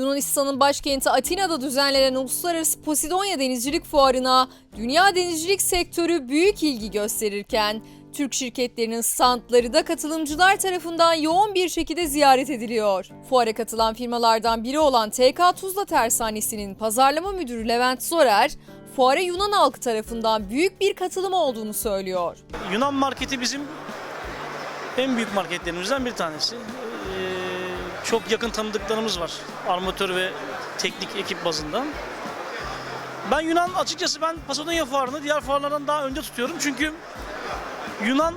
Yunanistan'ın başkenti Atina'da düzenlenen Uluslararası Posidonya Denizcilik Fuarı'na dünya denizcilik sektörü büyük ilgi gösterirken Türk şirketlerinin standları da katılımcılar tarafından yoğun bir şekilde ziyaret ediliyor. Fuara katılan firmalardan biri olan TK Tuzla Tersanesi'nin pazarlama müdürü Levent Zorer, fuara Yunan halkı tarafından büyük bir katılım olduğunu söylüyor. Yunan marketi bizim en büyük marketlerimizden bir tanesi. Ee, çok yakın tanıdıklarımız var. Armatör ve teknik ekip bazında. Ben Yunan açıkçası ben Pasodonya fuarını diğer fuarlardan daha önde tutuyorum. Çünkü Yunanlı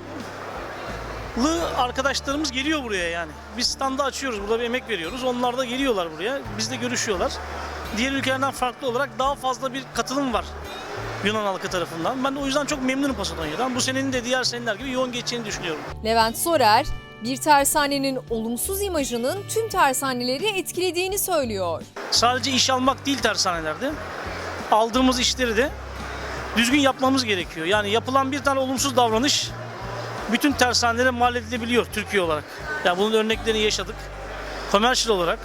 arkadaşlarımız geliyor buraya yani. Biz standa açıyoruz, burada bir emek veriyoruz. Onlar da geliyorlar buraya, bizle görüşüyorlar. Diğer ülkelerden farklı olarak daha fazla bir katılım var Yunan halkı tarafından. Ben de o yüzden çok memnunum Pasadonya'dan. Bu senenin de diğer seneler gibi yoğun geçeceğini düşünüyorum. Levent Zorer, bir tersanenin olumsuz imajının tüm tersaneleri etkilediğini söylüyor. Sadece iş almak değil tersanelerde. Aldığımız işleri de düzgün yapmamız gerekiyor. Yani yapılan bir tane olumsuz davranış bütün tersanelere mal edilebiliyor Türkiye olarak. Yani bunun örneklerini yaşadık. Commercial olarak,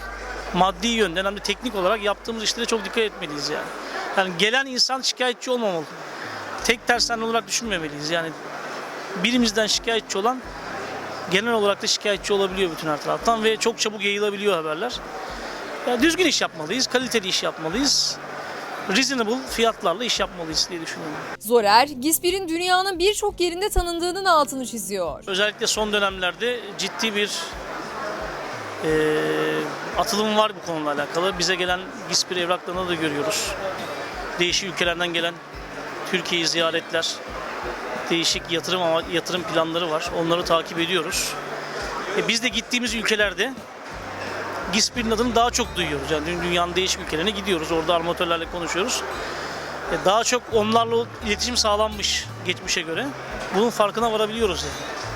maddi yönden hem de teknik olarak yaptığımız işlere çok dikkat etmeliyiz yani. Yani gelen insan şikayetçi olmamalı. Tek tersane olarak düşünmemeliyiz. Yani birimizden şikayetçi olan genel olarak da şikayetçi olabiliyor bütün her taraftan ve çok çabuk yayılabiliyor haberler. Ya düzgün iş yapmalıyız, kaliteli iş yapmalıyız. Reasonable fiyatlarla iş yapmalıyız diye düşünüyorum. Zorer, Gispir'in dünyanın birçok yerinde tanındığının altını çiziyor. Özellikle son dönemlerde ciddi bir eee, atılım var bu konuyla alakalı. Bize gelen GİSPİR evraklarını da görüyoruz. Değişik ülkelerden gelen Türkiye'yi ziyaretler, değişik yatırım ama yatırım planları var. Onları takip ediyoruz. E, biz de gittiğimiz ülkelerde GİSPİR'in adını daha çok duyuyoruz. Yani dü- dünyanın değişik ülkelerine gidiyoruz. Orada armatörlerle konuşuyoruz. E, daha çok onlarla iletişim sağlanmış geçmişe göre. Bunun farkına varabiliyoruz yani.